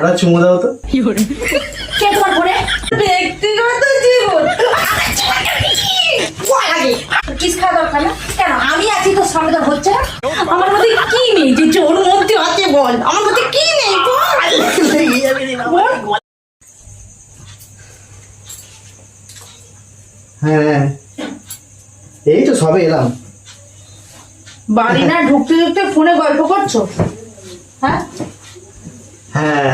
হ্যাঁ চুমু দাও তো। কে তোমার ফোনে ব্যক্তিগত জীবন। কিস খাওয়া দরকার না? কেন? আমি আছি তোর সামনে তোর হচ্ছে আমার মধ্যে কি নেই? যে যে মধ্যে আছে বল। আমার মধ্যে কি নেই বল। বল। হ্যাঁ। এই তো সবে এলাম। বাড়ি না ঢুকতে ঢুকতে ফোনে গল্প করছ? হ্যাঁ? হ্যাঁ।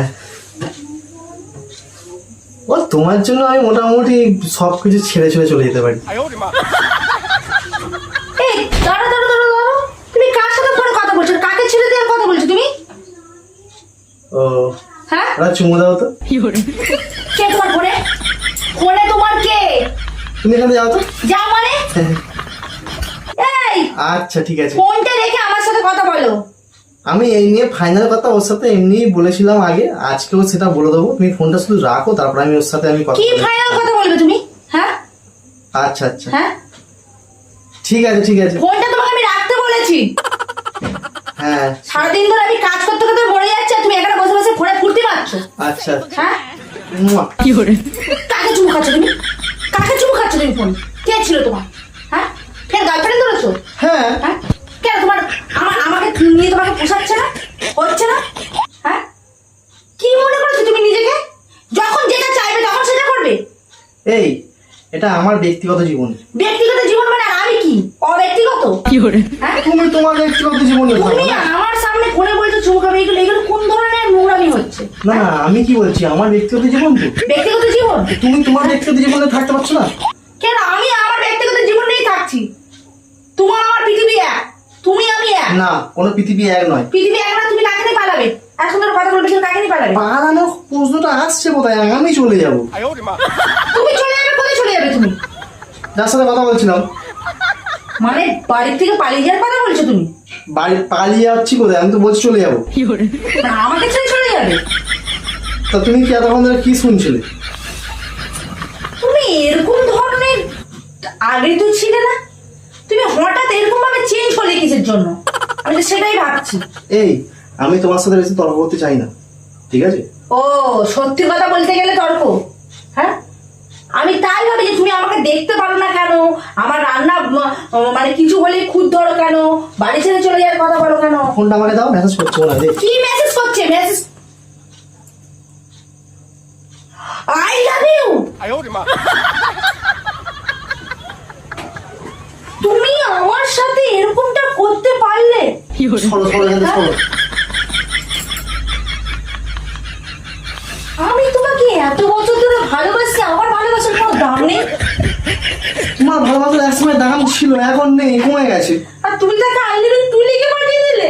ও তোমার জন্য আমি মোটামুটি সব কিছু ছেড়ে ছেড়ে চলে যেতে পারি। দাঁড়া দাঁড়া দাঁড়া দাঁড়া তুমি কার সাথে ফোনে কথা বলছো? কাকে ছেড়ে দেওয়ার কথা বলছো তুমি? ও হ্যাঁ? চুমু দাও তো। কে তোমার ফোনে? ফোনে তোমার কে? তুমি এখানে যাও তো। যাও মানে? এই আচ্ছা ঠিক আছে। ফোনটা রেখে আমার সাথে কথা বলো। আমি এই নিয়ে ফাইনাল কথা ওর সাথে এমনি বলেছিলাম আগে আজকেও সেটা বলে দেবো। তুমি ফোনটা শুধু রাখো তারপর আমি ওর সাথে আমি কথা কি ফাইনাল কথা বলবে তুমি? হ্যাঁ? আচ্ছা আচ্ছা। হ্যাঁ? ঠিক আছে ঠিক আছে। ফোনটা তোমাকে আমি রাখতে বলেছি। হ্যাঁ। সারাদিন ধরে আমি কাজ করতে করতে মরে যাচ্ছে তুমি এখানে বসে বসে ফোনে ফুর্তি মারছো। আচ্ছা হ্যাঁ? মুয়া। কাকে চুমু খাচ্ছ তুমি? কাকে চুমু খাচ্ছ তুমি ফোন কে ছিল তোমার? হ্যাঁ? ফের গার্লফ্রেন্ড ধরেছো? হ্যাঁ। হ্যাঁ? কেন তোমার আমার নিয়ে তোমাকে পোষাচ্ছে না? হচ্ছে না? হ্যাঁ? কি মনে করছ তুমি নিজেকে? যখন যেটা চাইবে তখন সেটা করবে? এই এটা আমার ব্যক্তিগত জীবন। ব্যক্তিগত জীবন মানে আমি কি? অব্যক্তিগত? কি হ্যাঁ? তুমি তোমার ব্যক্তিগত জীবনে তুমি আমার সামনে ফোনে বলছো চুমু খাবে এগুলো এগুলো কোন ধরনের নোংরামি হচ্ছে? না না আমি কি বলছি? আমার ব্যক্তিগত জীবন তো। ব্যক্তিগত জীবন? তুমি তোমার ব্যক্তিগত জীবনে থাকতে পারছ না? কেন আমি আমার ব্যক্তিগত জীবন নিয়েই থাকছি? তোমার আমার পৃথিবী এক। তুমি আমি এক? না কোনো পৃথিবী এক নয়। পৃথিবী এক না তুমি কাকে নিয়ে পালাবে? এখন ধরো কথা বলবে তুমি কাকে নিয়ে পালাবে? পালানোর প্রশ্নটা আসছে কোথায়? আমি চলে যাব। তুমি চলে যাবে কোথায় চলে যাবে তুমি? যার সাথে কথা বলছিলাম। মানে বাড়ির থেকে পালিয়ে যাওয়ার কথা বলছো তুমি? বাড়ি পালিয়ে যাচ্ছি কোথায়? আমি তো বলছি চলে যাব। আমাকে ছেড়ে চলে যাবে। তা তুমি কি এতক্ষণ ধরে কি শুনছিলে? তুমি এরকম ধরনের আগে তো ছিলে না। তুমি হঠাৎ এরকম চেঞ্জ হলে কিসের জন্য? আমি তো সেটাই ভাবছি। এই আমি তোমার সাথে বেশি তর্ক করতে চাই না ঠিক আছে? ও সত্যি কথা বলতে গেলে তর্ক? হ্যাঁ? আমি তাই ভাবি যে তুমি আমাকে দেখতে পারো না কেন? আমার রান্না মানে কিছু হলে খুদ ধরো কেন? বাড়ি ছেড়ে চলে যাওয়ার কথা বলো কেন? ফোনটা আমাকে দাও মেসেজ করছ না কি মেসেজ করছে? মেসেজ আই লাভ ইউ তুমি আমার সাথে এরকমটা করতে পারলে? সরো সরো এখান সরো আমি তোমাকে এত বছর ধরে ভালোবাসি আমার ভালোবাসার কোনো দাম নেই। তোমার ভালোবাসার এক সময় দাম ছিল এখন নেই কমে গেছে। আর তুমি তাকে তুই লিখে পাঠিয়ে দিলে?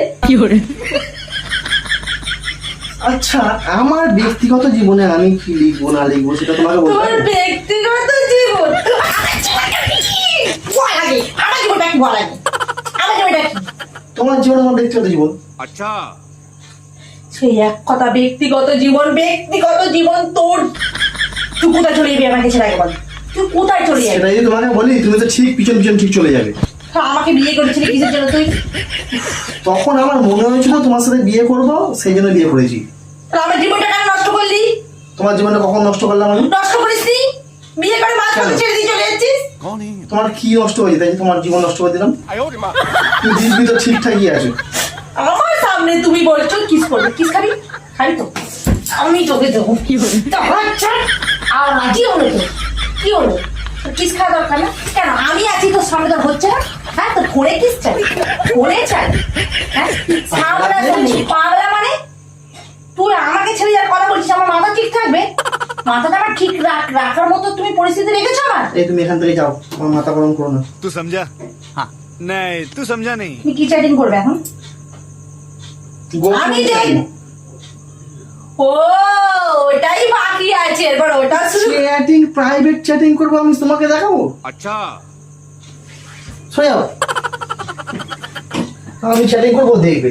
আচ্ছা আমার ব্যক্তিগত জীবনে আমি কি লিখব না লিখব সেটা তোমাকে বলতে তোমার ব্যক্তিগত আচ্ছা। তখন আমার মনে হয়েছিল তোমার সাথে বিয়ে করব সেই জন্য বিয়ে করেছি। জীবনটা নষ্ট করলি? তোমার জীবনটা কখন নষ্ট করলাম আমি? নষ্ট বিয়ে করে মাছ ছেড়ে দিয়ে চলে যাচ্ছিস? তোমার কি নষ্ট হয়ে যায় তোমার জীবন নষ্ট করে দিলাম। দিদি তো ঠিকঠাকই আছে। আমার সামনে তুমি বলছো কিস করবে? কিস খাবি? তো? আমি তোকে দেবো। কি হবে হ্যাঁ, আর হলো তো। কি হলো? কিস খাওয়া দরকার না? কেন? আমি আছি তোর সামনে তোর হচ্ছে না? হ্যাঁ তো ফোনে কিস চাই। ফোনে চাই। হ্যাঁ? সামনা পাগলা মানে? তুই আমাকে ছেড়ে যার কথা বলছিস আমার মাথা ঠিক থাকবে? আমি ও ওটাই বাকি আছে এবার ওটা প্রাইভেট চ্যাটিং করব আমি তোমাকে দেখাবো? আচ্ছা সরে যাও আমি চ্যাটিং করব দেখবে।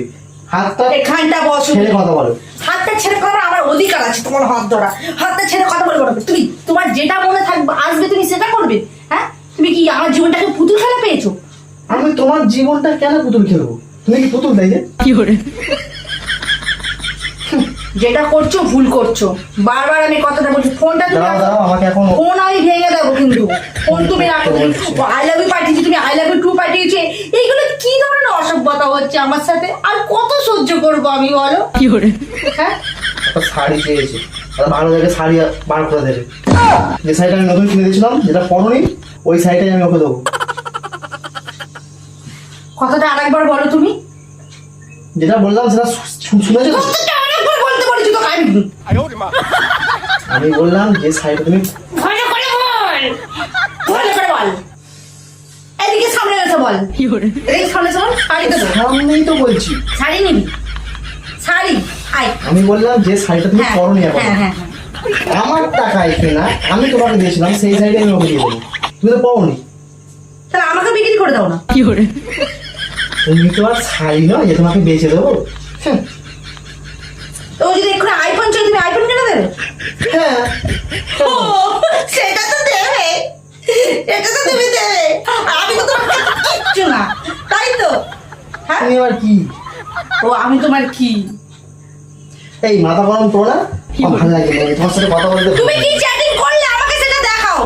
হাতটা এখানটা বসো। ছেড়ে কথা বলো। হাতটা ছেড়ে কথা আমার অধিকার আছে তোমার হাত ধরা। হাতটা ছেড়ে কথা বলব না তুমি তোমার যেটা মনে থাকবে আসবে তুমি সেটা করবে। হ্যাঁ? তুমি কি আমার জীবনটাকে পুতুল খেলা পেয়েছ? আমি তোমার জীবনটা কেন পুতুল খেলব? তুমি কি পুতুল তাই যে? যেটা করছ ভুল করছ। বারবার আমি কথাটা বলছি। ফোনটা তুমি দাঁড়াও আমাকে এখন ফোন আমি ভেঙে দেবো কিন্তু। ফোন তুমি রাখো। আই লাভ ইউ পাঠিয়েছি তুমি আই লাভ ইউ টু পাঠিয়েছে এইগুলো কি ধরনের অসভ্যতা হচ্ছে আমার সাথে? আর কত সহ্য করব আমি বলো? কি করে? হ্যাঁ? শাড়ি চেয়েছে। ভালো দেখে শাড়ি বার করে দেবে। যে শাড়িটা আমি নতুন কিনে দিয়েছিলাম যেটা পরনি ওই শাড়িটাই আমি ওকে দেবো। কথাটা আর একবার বলো তুমি। যেটা বললাম সেটা শুনেছো? আমি বললাম যে শাড়িটা তুমি সামনে এসে বল এদিকে সামনে এসে বল শাড়ি দেবো সামনেই তো বলছি। শাড়ি নিবি? শাড়ি? আয়। আমি বললাম যে শাড়িটা তুমি হ্যাঁ পরনি এখন হ্যাঁ হ্যাঁ হ্যাঁ। আমার টাকায় কেনা আমি তোমাকে দিয়েছিলাম সেই শাড়িটা আমি ওকে দিয়ে দেবো। তুমি তো পরনি। তাহলে আমাকে বিক্রি করে দাও না। তুমি তো আর শাড়ি নয় যে তোমাকে বেচে দেবো। হ্যাঁ, ও যদি এক্ষুনি আইফোন চাই তুমি আইফোন কিনে দেবে? হ্যাঁ। ও সেটা তো দেবে। এটা তো তুমি দেবে। আমি তো তোমার কিচ্ছু না? তাই তো? হ্যাঁ? তুমি আবার কি? ও আমি তোমার কি? এই মাথা গরম করো না। আমার ভালো লাগে তোমার সাথে কথা বলতে তুমি কি চ্যাটিং করলে? আমাকে সেটা দেখাও।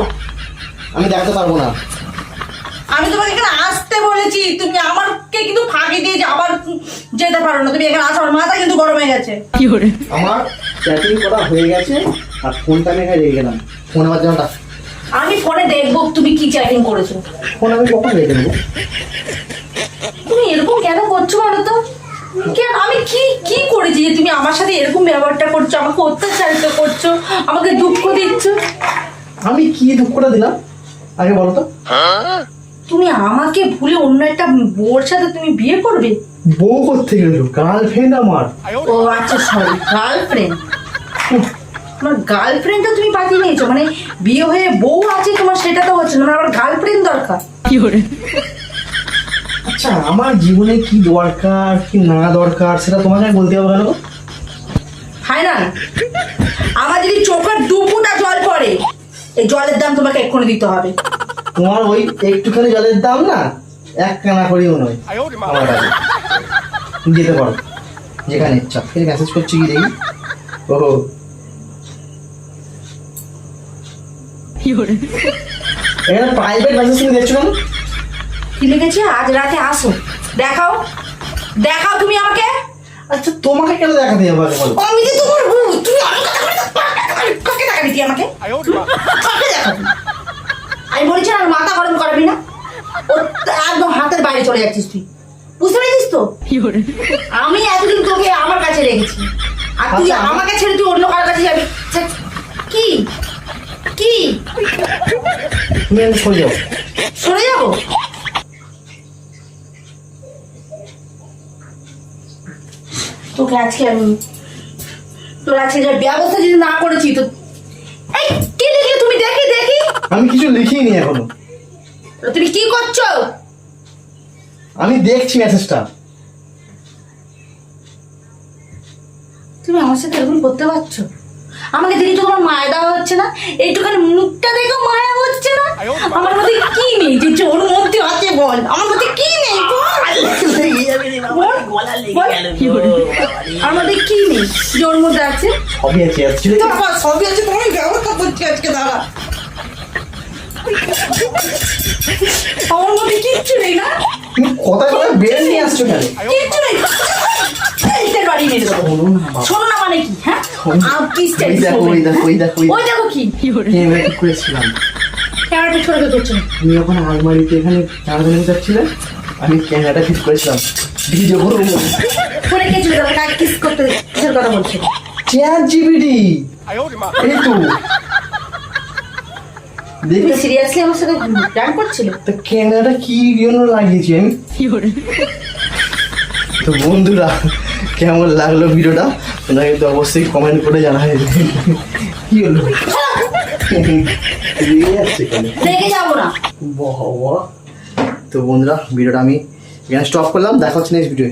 আমি দেখাতে পারব না। আমি তোমাকে এখানে আসতে বলেছি। তুমি আমাকে কিন্তু ফাঁকি দিয়েছে আবার যেতে পারো না। তুমি এখানে আসো আমার মাথা কিন্তু গরম হয়ে গেছে। আমার চ্যাটিং করা হয়ে গেছে আর ফোনটা আমি এখানে রেখে গেলাম ফোন আমার জন্য আমি ফোনে দেখব তুমি কি চ্যাটিং করেছ। ফোন আমি কখন দেবো তুমি এরকম কেন করছ বলো তো? কেন? আমি কি কি করেছি যে তুমি আমার সাথে এরকম ব্যবহারটা করছ আমাকে অত্যাচারিত করছ আমাকে দুঃখ দিচ্ছ? আমি কি দুঃখটা দিলাম? আগে বলো তো। তুমি আমাকে ভুলে অন্য একটা বোর সাথে তুমি বিয়ে করবে? বউ করতে গেল গার্লফ্রেন্ড আমার। ও আচ্ছা সরি গার্লফ্রেন্ড তোমার গার্লফ্রেন্ডটা তুমি পাঠিয়ে নিয়েছো মানে বিয়ে হয়ে বউ আছে তোমার সেটা তো হচ্ছে না। মানে আমার গার্লফ্রেন্ড দরকার। কি করে? আচ্ছা আমার জীবনে কি দরকার কি না দরকার সেটা তোমাকে আমি বলতে হবে কেন হায় না আমার যদি চোখের দুপুটা জল পড়ে এই জলের দাম তোমাকে এক্ষুনি দিতে হবে। তোমার ওই একটুখানি জলের দাম না এক কানা করেও নয়। আমার কাছে। যেতে পারো। যেখানে ইচ্ছা। মেসেজ করছি কি দেখি? ও আজ রাতে আসো। দেখাও। দেখাও তুমি আমাকে। আচ্ছা তোমাকে কেন আমি বলছি আর মাথা গরম করাবি না। ও একদম হাতের বাইরে চলে যাচ্ছিস তুই। বুঝতে পেরেছিস তো? আমি এতদিন তোকে আমার কাছে রেখেছি। আর তুই আমাকে ছেড়ে তুই অন্য কারোর কাছে যাবি। কি? কি? সরে সরে যাব? তোকে আজকে আমি তোর আজকে যে ব্যবস্থা যদি না করেছি তো এই কি তুমি? দেখি দেখি। আমি কিছু লিখিনি এখনও। তুমি কি করছ? আমি দেখছি মেসেজটা তুমি আমার সাথে এরকম করতে পারছ? আমাকে দেখি তো তোমার মায়া দেওয়া হচ্ছে না। এইটুখানি মুখটা দেখো মায়া হচ্ছে না। আমার মধ্যে কি নেই? যে ওর মধ্যে আছে বল। আমার মধ্যে কি নেই। আমার কি নেই? যে ওর মধ্যে আছে? সবই আছে সবই আছে তোমার ব্যবস্থা করছি আজকে দাঁড়া। আমার মধ্যে কিচ্ছু নেই না। তুমি কথা কথা বের নিয়ে আসছো কেন? কিচ্ছু নেই। কি কি? করেছিলাম আলমারিতে এখানে ক্যামেরা আমি ক্যামেরাটা ঠিক করেছিলাম। ভিডিও করতে বলছো? চ্যাট সিরিয়াসলি আমার সাথে করছিল? তো ক্যামেরাটা কি জন্য লাগিয়েছি আমি? তো বন্ধুরা কেমন লাগল ভিডিওটা? তোমরা কিন্তু অবশ্যই কমেন্ট করে জানা জানাবে। কি হলো? তো বন্ধুরা ভিডিওটা আমি এখানে স্টপ করলাম। দেখা হচ্ছে নেক্সট ভিডিও